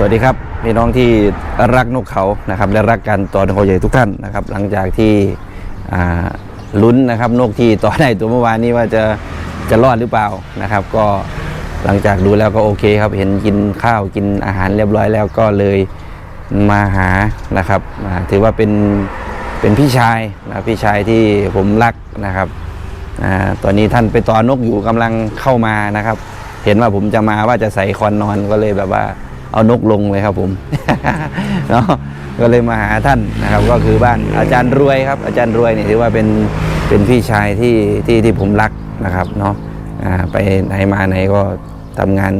สวัสดีครับพี่น้องที่รักนกเขานะครับและรักการต่อนกเขาใหญ่ทุกท่านนะครับ หลังจากที่ลุ้นนะครับนกที่ต่อได้ตัวเมื่อวานนี้ว่าจะจะรอดหรือเปล่านะครับ ก็หลังจากดูแล้วก็โอเคครับ เห็นกินข้าวกินอาหารเรียบร้อยแล้วก็เลยมาหานะครับถือว่าเป็นเป็นพี่ชายนะพี่ชายที่ผมรักนะครับอตอนนี้ท่านไปต่อนกอยู่กำลังเข้ามานะครับ เห็นว่าผมจะมาว่าจะใส่คอนนอนก็เลยแบบว่า เอานกลงเลยครับผมเนาะก็เลยมาหาท่านนะครับ ก็คือบ้านอาจารย์รวยครับ อาจารย์รวยนี่ถือว่าเป็นเป็นพี่ชายที่ที่ที่ผมรักนะครับเนาะไปไหนมาไหนก็ทำงาน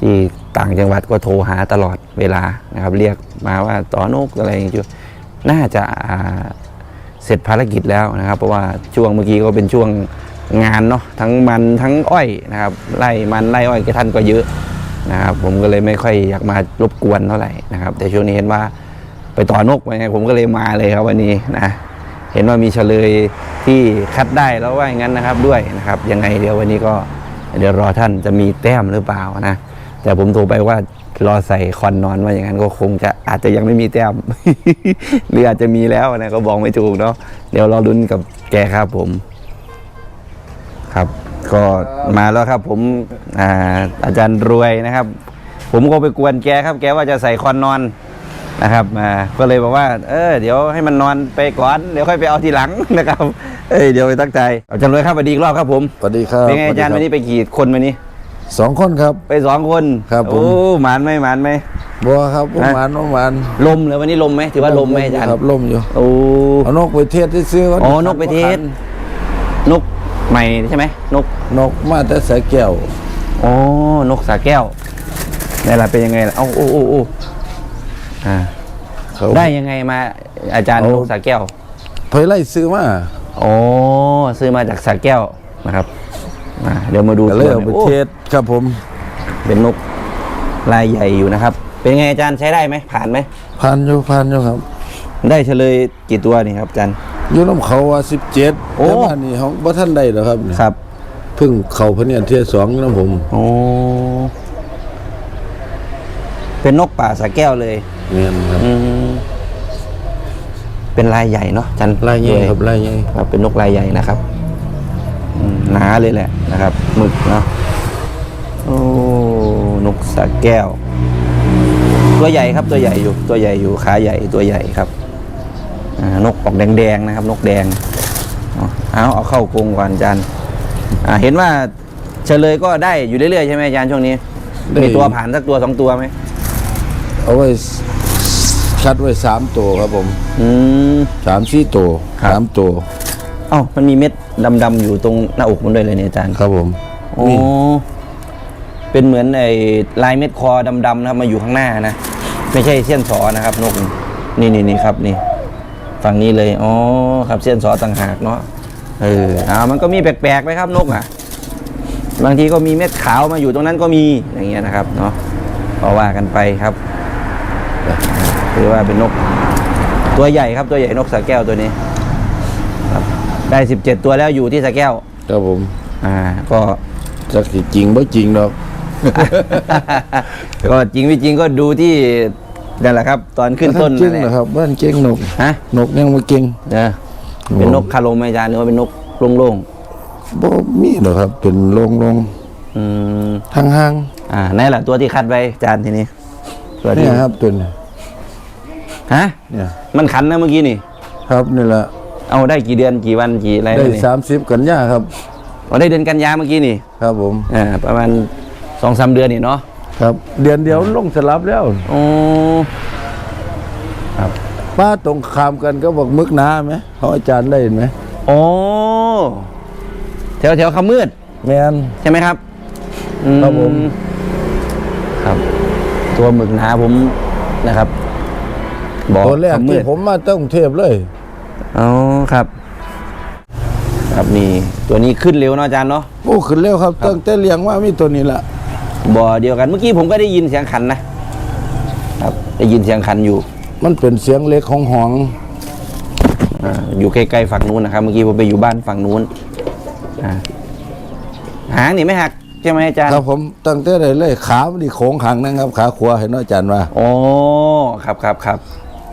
ที่ต่างจังหวัดก็โทรหาตลอดเวลานะครับ เรียกมาว่าต่อนกอะไรอย่างเงี้ยน่าจะเสร็จภารกิจแล้วนะครับ เพราะว่าช่วงเมื่อกี้ก็เป็นช่วงงานเนาะทั้งมันทั้งอ้อยนะครับไล่มันไล่อ้อยกท่านก็เยอะ นะครับผมก็เลยไม่ค่อยอยากมารบกวนเท่าไหร่นะครับ แต่ช่วงนี้เห็นว่าไปต่อนกไปไงผมก็เลยมาเลยครับวันนี้นะเห็นว่ามีเฉลยที่คัดได้แล้วว่าอย่างนั้นนะครับด้วยนะครับยังไงเดี๋ยววันนี้ก็เดี๋ยวรอท่านจะมีแต้มหรือเปล่านะแต่ผมโทรไปว่ารอใส่คอนนอนว่าอย่างนั้นก็คงจะอาจจะยังไม่มีแต้มหรืออาจจะมีแล้วนะก็บอกไม่ถูกเนาะเดี๋ยวรอลุ้นกับแกครับผมครับ ก็มาแล้วครับผมอาอาจารย์รวยนะครับ ผมก็ไปกวนแกครับ แกว่าจะใส่คอนนอนนะครับอ่าก็เลยบอกว่า เออเดี๋ยวให้มันนอนไปก่อนเดี๋ยวค่อยไปเอาทีหลังนะครับเอ้ยเดี๋ยวไปตั้งใจอาจารย์รวยครับสวัสดีอีกรอบครับผมสวัสดีครับเป็นไงอาจารย์สวันสดีนี้ไปกี่คนวันนี้ สองคนครับ ไปสองคนครับผม โอ้หมานไหมหมานไหม บัวครับประมาณประมาณลมเลยวันนี้ลมไหมถือว่าลมไหมอาจารย์ครับลมอยู่โอ้ เอานกไปเทศที่ซื้อวัอ๋อนกไปเทศ นก ใหม่ใช่ไหมนกนกมาแต่สายแก้วอ๋อนกสาแก้วนี่แหละเป็นยังไงล่ะเอ้าโอ้โอ้โอ้อ่าเขาได้ยังไงมาอาจารย์เอานกสาแก้วเผยไล่ซื้อมาอ๋อซื้อมาจากสาแก้วนะครับอ่าเดี๋ยวมาดูก็เลยเอาไปโอ้เทศครับผม เป็นนกลายใหญ่อยู่นะครับ เป็นไงอาจารย์ใช้ได้ไหมผ่านไหมพันอยู่พันอยู่ครับได้ได้เฉลยกี่ตัวนี่ครับอาจารย์ อยู่น้ำเขาว่าสิบเจ็ดโอ้ แต่ว่านี่เขาบ่ท่านได้หรอกครับเนี่ยครับ เพิ่งเขาพะเนียนเทียสองน้ำผม โอ้ เป็นนกป่าสาแก้วเลยเงี้ยครับอืม เป็นลายใหญ่เนาะอาจันไล่เงี้ยด้วยครับไล่เงี้ยครับ เป็นนกลายใหญ่นะครับอืมหนาเลยแหละนะครับหมึกเนาะโอ้นกสาแก้ว ตัวใหญ่ครับตัวใหญ่อยู่ตัวใหญ่อยู่ขาใหญ่ตัวใหญ่ครับอ่า นกออกแดงๆนะครับ นกแดงเอาเอาเอาเข้ากรงก่อนอาจารย์อ่าเห็นว่าเฉลยก็ได้อยู่เรื่อยๆใช่ไหมอาจารย์ช่วงนี้ มีตัวผ่านสักตัวสองตัวไหมเอาไว้คัดไว้สามตัวครับผมอืมสามสี่ตัวครับสามตัวเอ้ามันมีเม็ดดำๆอยู่ตรงหน้าอกมันด้วยเลยเนี่ยอาจารย์ครับผมโอ้นี่เป็นเหมือนไอ้ลายเม็ดคอดำๆนะครับมาอยู่ข้างหน้านะ ไม่ใช่เส้นสอนะครับนกนี่นี่นี่ครับนี่ ฝั่งนี้เลย อ๋อ ครับเส้นสอต่างหากเนาะ เอออ่ามันก็มีแปลกๆไหมครับนกอะ บางทีก็มีเม็ดขาวมาอยู่ตรงนั้นก็มี อย่างเงี้ยนะครับเนาะก็ว่ากันไปครับคือว่าเป็นนก ตัวใหญ่ครับตัวใหญ่นกสาแก้วตัวนี้ครับได้สิบเจ็ดตัวแล้วอยู่ที่สาแก้ว ครับผม อ่า ก็จักสิจริงบ่จริงดอก ก็จริงไม่จริงก็ดูที่ นั่นแหละครับ ตอนขึ้นต้นจริงนั่นแหนะละครับบ้านเก่งนกฮะนกยังบ่เก่งเออเป็นนกคาโลมไหมอาจารย์หรือว่าเป็นนกโล่งบ่มีหรอกครับ เป็นโลงๆอืมๆห่างอ่าไหนแหละตัวที่คัดไว้อาจารย์ทีนี้ตัวๆที่เนี่ยครับตัวนี้ฮะเนี่ยมันขันนะเมื่อกี้นี่ครับนี่แหละเอาได้กี่เดือนกี่วันกี่อะไรได้นี่30กันยาครับเอาได้เดือนกันยาเมื่อกี้นี่ ครับผมอ่าประมาณสองสามเดือนนี่เนาะ ครับ เดือนเดียวลงสลับแล้วโอ้ป้าตรงข้ามกันก็บอกมึกหนาไหมเขาอาจารย์ได้เห็นไหมโอ้แถวแถวคำมืดแม่นใช่ไหมครับอืครับผมครับ ตัวหมึกหนาผมนะครับ บอกตัวแรกคำมืที่ดผมมาตั้งกรุงเทพเลยอ๋อครับ ครับนี่ตัวนี้ขึ้นเร็วเนาะอาจารย์เนาะโอ้ขึ้นเร็วครับตั้งแต่เลี้ยงมามีตัวนี้ละ บ่อเดียวกันเมื่อกี้ผมก็ได้ยินเสียงขันนะครับได้ยินเสียงขันอยู่มันเป็นเสียงเล็กของหองอ่าอยู่ใกล้ๆฝั่งนู้นนะครับ เมื่อกี้ผมไปอยู่บ้านฝั่งนู้นอ่าหางนี่ไม่หักใช่ไหมอาจารย์ครับผมตั้งแต่ได้เลยขามันดีโค้งขังนะครับ ขาขวาเห็นเนาะอาจารย์ว่าโอ้ครับครับครับ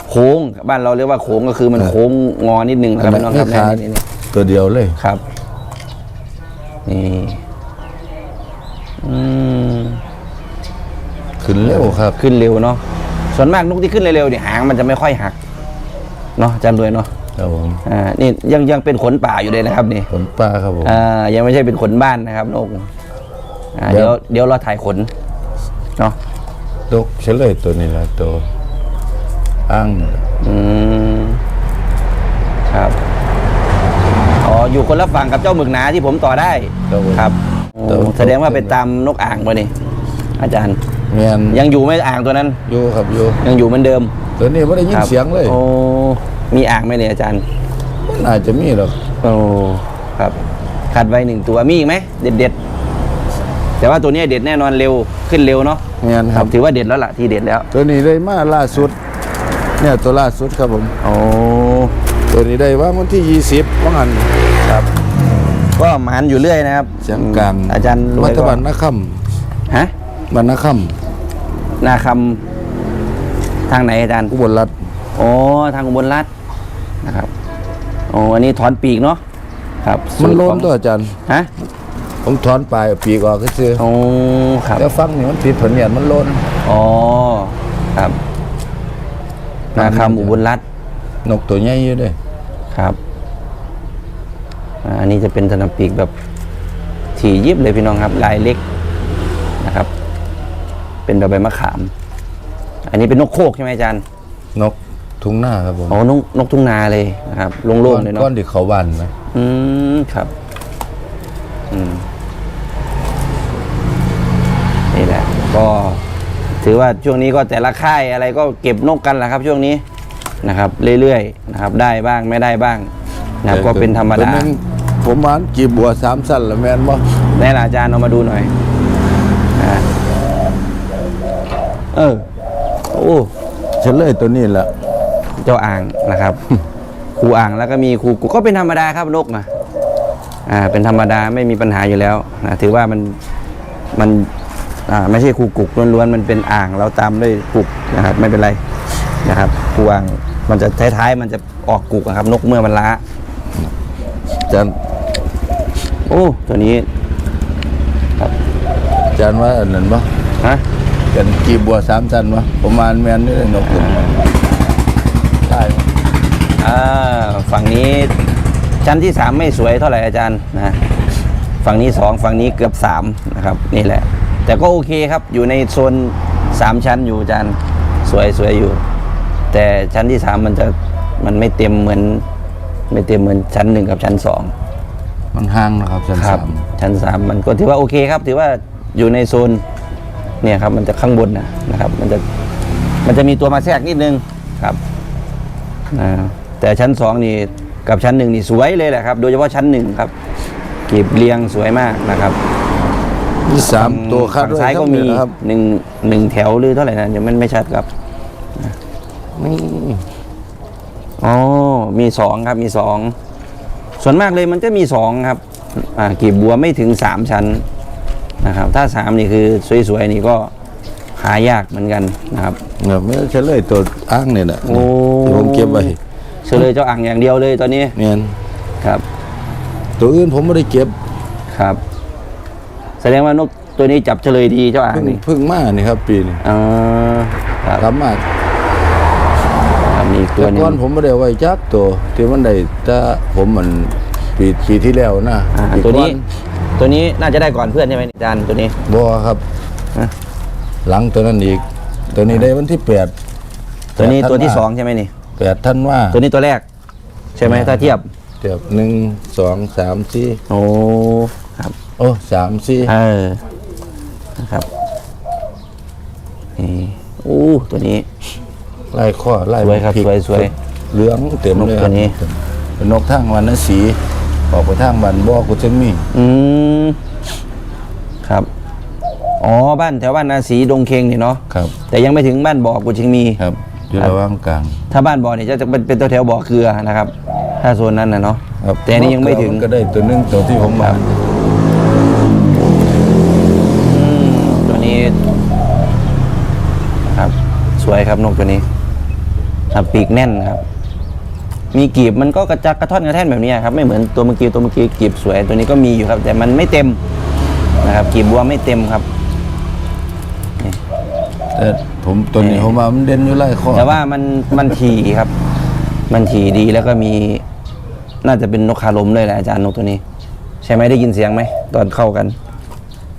โค้งบ้านเราเรียกว่าโค้งก็คือมันโค้งงอนิดนึงนะครับพี่น้องครับขานี่นี่ตัวเดียวเลยครับนี่อืม ขึ้นเร็วครับ ขึ้นเร็วเนาะส่วนมากนกที่ขึ้นเร็วๆเนี่ยหางมันจะไม่ค่อยหักเนาะอาจารย์รวยเนาะครับผมอ่านี่ยังยังเป็นขนป่าอยู่เลยนะครับนี่ขนปลาครับผมอ่ายังไม่ใช่เป็นขนบ้านนะครับนกอ่าเดี๋เดี๋ยยววเดี๋ยวเราถ่ายขนเนาะตกเฉลยตัวนี้ละตัวอ้างนี่ล่ะอืมครับอ๋ออยู่คนละฝั่งกับเจ้าหมึกหนาที่ผมต่อได้ครับผมครับแต่โอ้แสดงว่าไปตามนกอ่างมานี่อาจารย์ แมนยังอยู่ไหมอ่างตัวนั้น อยู่ครับอยู่ยังอยู่เหมือนเดิมตัวนี้ไม่ได้ยินครับเสียงเลยโอ้มีอ่างไหมเนี่ยอาจารย์มันอาจจะมีหรอกโอ้ครับขาดไว้หนึ่งตัวมีอีกไหมเด็ดเด็ดๆแต่ว่าตัวเนี้ยเด็ดแน่นอนเร็วขึ้นเร็วเนาะแมนคครัรับบถือว่าเด็ดแล้วล่ะที่เด็ดแล้วตัวนี้ได้มาล่าสุด เนี่ยตัวล่าสุดครับผม โอ้ตัวนี้ได้ว่าวันที่ยี่สิบว่างันครับ ก็หมานอยู่เรื่อยนะครับเสียงกลางอาจารย์รวมัยตก็บันนักค่ฮะำบันนักค่ นาคำทางไหนอาจารย์ำอุบลรัฐโอ้ทางอุบลรัฐนะครับโอ้อันนี้ถอนปีกเนาะครับมันสูตรโลขนองตัวอาจารย์ฮะผมถอนปลายเอาปีกออกก็คือโอ้ครับแล้วฟังนี่มันติดผลเนี่ยมันโลนอ๋อครับนาคำอุบลรัฐนกตัวใหญ่อยู่เด้วยครับอ่าอันนี้จะเป็นสนับปีกแบบถี่ยิบเลยพี่น้องครับลายเล็กนะครับ เป็นแบบใบมะขาม อันนี้เป็นนกโคกใช่ไหมอาจารย์นกทุ่งหน้าครับผมอ๋อนกนกทุ่งนาเลยนะครับโล่งๆเลยก้อเนาะนที่เขาบ้านไหมอืมครับอืมนี่แหละ ก็ถือว่าช่วงนี้ก็แต่ละค่ายอะไรก็เก็บนกกันแหละครับ ช่วงนี้นะครับ เรื่อยๆนะครับ ได้บ้างไม่ได้บ้างนะครับก็เป็นธรรมตัวดานึงผมมานกี่บัวสามสั้นละแมนบ่ได้ละอาจารย์เอามาดูหน่อยอ่า เออ โอ้เฉลยตัวนี้แหละเจ้าอ่างนะครับครูอ่างแล้วก็มีครูกุก็เป็นธรรมดาครับนกนะอ่าเป็นธรรมดาไม่มีปัญหาอยู่แล้วนะถือว่ามันมันอ่าไม่ใช่ครูกุกล้วนๆมันเป็นอ่างเราตามด้วยกุกนะครับ ไม่เป็นไรนะครับครูอ่างมันจะท้ายๆมันจะออกกุกอะครับ นกเมื่อมันล้าอาจารย์โอ้ตัวนี้อาจารย์ว่าอันนั้นบ่ฮะ เป็นกี่บัวสามสั้นบ่ประมาณแมนนี่เลยนกตัวนี้ใช่บ่อ่าฝั่งนี้ชั้นที่สามไม่สวยเท่าไหร่อาจารย์นะฝั่งนี้สองฝั่งนี้เกือบสามนะครับนี่แหละ แต่ก็โอเคครับอยู่ในโซนสามชั้นอยู่อาจารย์สวยสวยอยู่ แต่ชั้นที่สามมันจะมันไม่เต็มเหมือน ไม่เต็มเหมือนชั้นหนึ่งกับชั้นสองมันห่างนะครับชั้นครัสามชั้นสามมันก็ถือว่าโอเคครับ ถือว่าอยู่ในโซน เนี่ยครับมันจะข้างบนนะนะครับ มันจะมันจะมีตัวมาแทรกนิดนึงครับอ่าแต่ชั้นสองนี่กับชั้นหนึ่งนี่สวยเลยแหละครับ โดยเฉพาะชั้นหนึ่งครับกีบเรียงสวยมากนะครับมีสามตัวคาดฝั่งไว้ซ้ายก็มีครับหนึ่งหนึ่งแถวหรือเท่าไหร่นะเดี๋ยวมันไม่ชัดครับนี่อ๋อมีสองครับมีสองส่วนมากเลยมันจะมีสองครับอ่ากีบบัวไม่ถึงสามชั้น นะครับ ถ้าสามนี่คือสวยๆนี่ก็หายากเหมือนกันนะครับเนี่ยไม่เฉลยตัวอ้างเนี่ยนะโอ้ที่ผมเก็บไว้เฉลยเจ้าอ่างอย่างเดียวเลยตอนนี้เนียนครับ ตัวอื่นผมไม่ได้เก็บครับ แสดงว่านกตัวนี้จับเฉลยดีเจ้าอ่างเพิ่งนี่เพิ่งมานี่ครับ ปีนี้อ่าครับทำมาครับมีอีกตัแต่วหนึงก่อนผมไม่ได้เอาไว้จักตัวที่มันได้ถ้าผมมันปีปีที่แล้วนะอ่าปีตัวนี้ก่อ ตัวนี้น่าจะได้ก่อนเพื่อนใช่ไหมอาจารย์ตัวนี้ บัวครับ ฮะ หลังตัวนั้นอีก ตัวนี้ได้วันที่แปดตัวนี้แปดตัวที่ธันวาสองใช่ไหมนี่ แปดท่านว่าตัวนี้ตัวแรก ใช่ไหมถ้าเทียบ เทียบหนึ่งสองสามสี่โอ้ครับ โอ้สามสี่เออนะครับนี่อู้ตัวนี้ ไล่ข้อไล่สวยครับพกสวยสวย เหลืองเต็มเลยนกตัวนี้ เป็นนกทางวันนสี ออกไปทางบ้านบ่อกุเชงมีอืมครับ อ๋อบ้านแถวบ้านอาสีดงเคงนี่เนาะครับ แต่ยังไม่ถึงบ้านบ่อกุเชงมีครับอยู่ระหว่างกลาง ถ้าบ้านบ่อเนี่ยจะเป็นเป็นตัวแถวบ่อเกลือนะครับ ถ้าโซนนั้นนะเนาะครับแต่นี้ยังไม่ถึง ก็ได้ตัวนึงตัวที่ผมมาอืตัวนี้ครับ สวยครับนกตัวนี้ปีกแน่นครับ มีกีบมันก็กระจักกระท่อนกระแท่นแบบนี้ครับไม่เหมือนตัวเมื่อกี้ตัวเมื่อกี้กีบสวยตัวนี้ก็มีอยู่ครับ แต่มันไม่เต็มนะครับกีบบัวไม่เต็มครับแต่ผมตัวนี้ผมว่ามันเด่นอยู่ไล่ข้อแต่ว่ามันมันถี่ครับ มันถี่ดีแล้วก็มีน่าจะเป็นนกคาลมเลยแหละอาจารย์นกตัวนี้ ใช่ไหมได้ยินเสียงไหมตอนเข้ากัน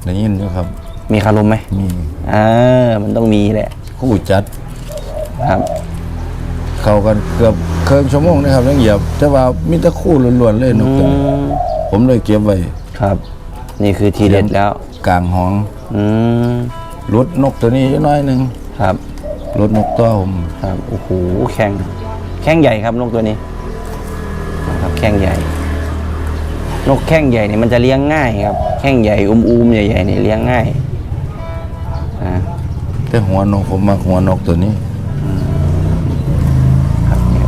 ได้ยินอยู่ครับ มีคาลมไหมมีอ่ามันต้องมีแหละคู่จัดครับ เข้ากันเกือบครึ่งชั่วโมงนะครับยังเหยียบ แต่ว่ามีแต่คู่ล้วนๆเลยนกตัวนี้อืมผมเลยเก็บไว้ครับ นี่คือทีเด็ดแล้ว กลางห้องอืมรถนกตัวนี้น้อยหนึ่งครับรถนกตัวผมครับโอ้โหแข้งแข้งใหญ่ครับนกตัวนี้นะครับแข้งใหญ่ นกแข้งใหญ่เนี่ยมันจะเลี้ยงง่ายครับแข้งใหญ่อุ้มๆใหญ่ๆเนี่ยเลี้ยงง่ายอ่าแต่หัวนกผมมักหัวนกตัวนี้โ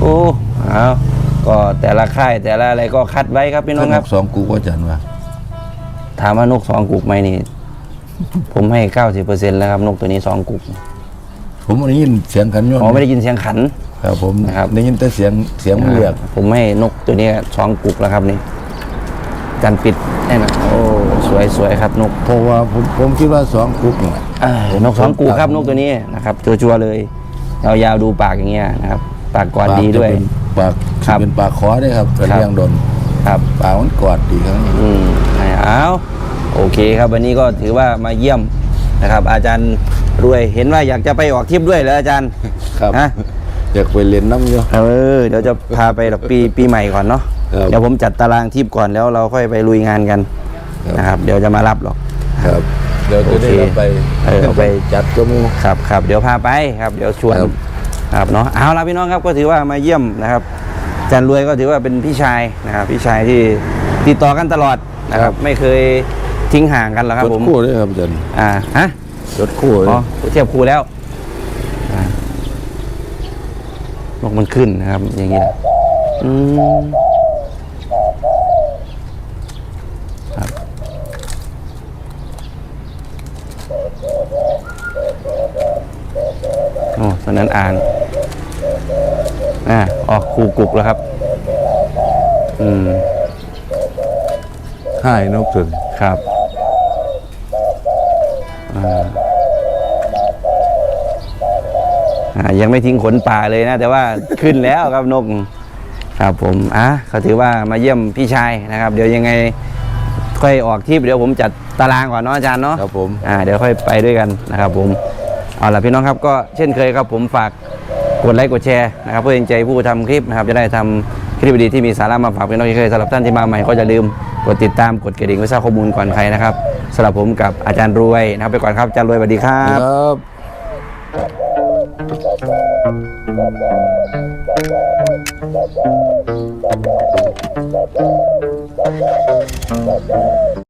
อ้เอาก็แต่ละค่ายแต่ละอะไรก็คัดไว้ครับพี่น้องครับ สองกูก็จันว่าถามว่านกสองกุกไหมนี่ ผมให้เก้าสิบเปอร์เซ็นต์แล้วครับ นกตัวนี้สองกุกผมได้ยินเสียงขันยนต์อ๋อไม่ได้ยินเสียงขัน ครับผมนะครับ ได้ยินแต่เสียงเสียงมันเรียก ผมให้นกตัวนี้สองกุกแล้วครับนี่การปิดแน่นอนโอ้สวยสวยครับนกเพราะว่าผมผมคิดว่าสองกุ๊กเนี่ยเอ้ยนกสองกุกครับนกตัวนี้นะครับชัวร์ๆเลยยาวๆดูปากอย่างเงี้ยนะครับ ปากกอดดีด้วย ปากครับเป็นปากคอได้ครับเป็นครับ เลี้ยงดนครับ ปากมันกอดดีครับอืมเอาโอเคครับวันนี้ก็ถือว่ามาเยี่ยมนะครับ อาจารย์รวยเห็นว่าอยากจะไปออกทริปด้วยเหรออาจารย์ครับ ฮะอยากไปเรียนน้ำอยู่ เออเดี๋ยวจะพาไปดอกปีปีใหม่ก่อนเนาะครับ เดี๋ยวผมจัดตารางทริปก่อนแล้วเราค่อยไปลุยงานกันครับนะครับ เดี๋ยวจะมารับหรอก ครับ เดี๋ยวจะได้โอเครับไปเออเอาไป จัดก็มู ครับครับเดี๋ยวพาไปครับ เดี๋ยวชวนครับ ครับเนาะเอาละพี่น้องครับก็ถือว่ามาเยี่ยมนะครับอาจารย์รวยก็ถือว่าเป็นพี่ชายนะครับพี่ชายที่ติดต่อกันตลอดนะครับ ไม่เคยทิ้งห่างกันหรอกครับรถผมคู่ด้วยครับอาจารย์อ่าฮะรถคู่เลยอ๋อเทียบครูแล้วอ่าลกมันขึ้นนะครับ อย่างนี้แหละอืมครับโอ้ตอนนั้นอ่าน อ่าออกครูกุกแล้วครับ อืมให้นกถึงครับอ่าอ่ายังไม่ทิ้งขนป่าเลยนะ แต่ว่าขึ้นแล้วครับนก ครับผมอะเขาถือว่ามาเยี่ยมพี่ชายนะครับ เดี๋ยวยังไงค่อยออกทริปเดี๋ยวผมจัดตารางก่อนเนาะอาจารย์เนาะครับผมอ่าเดี๋ยวค่อยไปด้วยกันนะครับผมเอาล่ะพี่น้องครับก็เช่นเคยครับผมฝากก ดไลค์กดแชร์นะครับเพื่อเป็นใจผู้ทำคลิปนะครับจะได้ทำคลิปดีที่มีสาระมาฝากพี่น้องเคยสำหรับท่านที่มาใหม่ก็อย่าลืมกดติดตามกดกระดิ่งเพื่อทราบข้อมูลก่อนใครนะครับสำหรับผมกับอาจารย์รวยนะครับไปก่อนครับอาจารย์รวยสวัสดีครับครับ